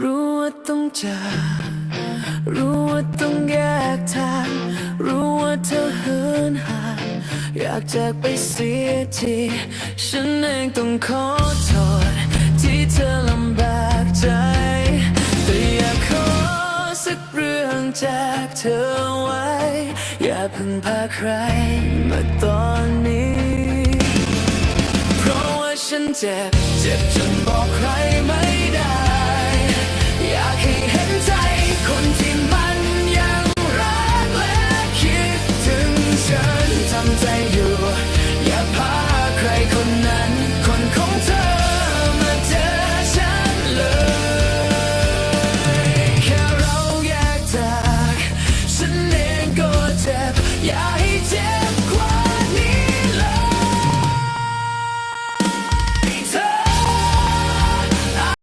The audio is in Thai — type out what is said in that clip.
รู้ว่าต้องเจากรู้ว่าต้องแยกทาง รู้ว่าเธอเหินห่าง อยากจากไปเสียที ฉันเองต้องขอโทษที่เธอลำบากใจ แต่อยากขอสักเรื่องจากเธอไว้ อย่าเพึ่งพาใครมาตอนนี้ เพราะว่าฉันเจ็บ เจ็บจนบอกใครไม่ Yeah, he did.